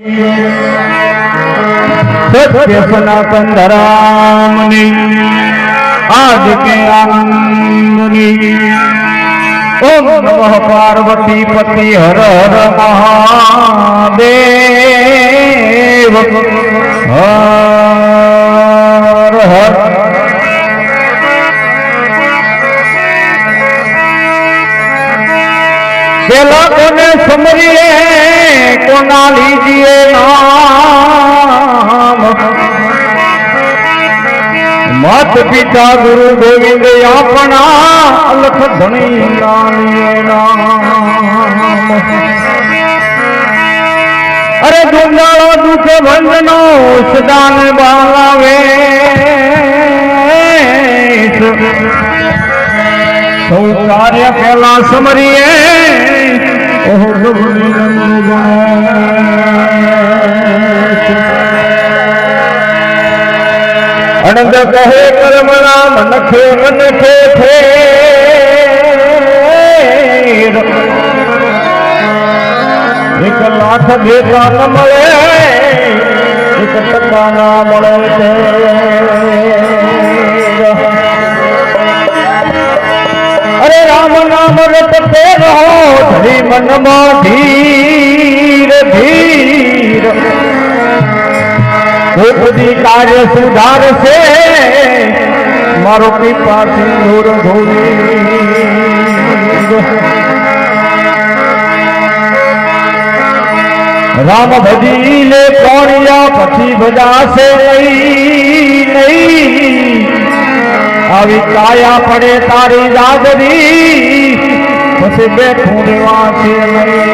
સત્ય સનાતન ધરામની આજ કે આનંદની. ઓમ નમઃ પાર્વતી પતિ હર હર મહાદેવ. હર કોના લીજીએ નામ. મત પિતા ગુરુ ગોવિંદ આપણા લખ ધણી લાલીએ નામ. અરે ગુંડાળો દુઃખ ભંજનો સદાન બાલાવે. સૌ કાર્ય પેલા સમરીએ. અનંત કહે કર્મ રામ, નખે નખે ઠેર એક લાખ ભેગા ન મળે, એક ટકા ના મળે છે અરે રામ નામ રટતે રહો ધરી મનમાં ધીર ધીર. ઉપદી કાર્ય સુધારશે. મારો કૃપા સિંદૂર રામ ભજી લે કોણિયા પછી ભજાશે નહીં નહીં. આવી કાયા પડે તારી દાદરી, પછી બેઠું છે નહીં.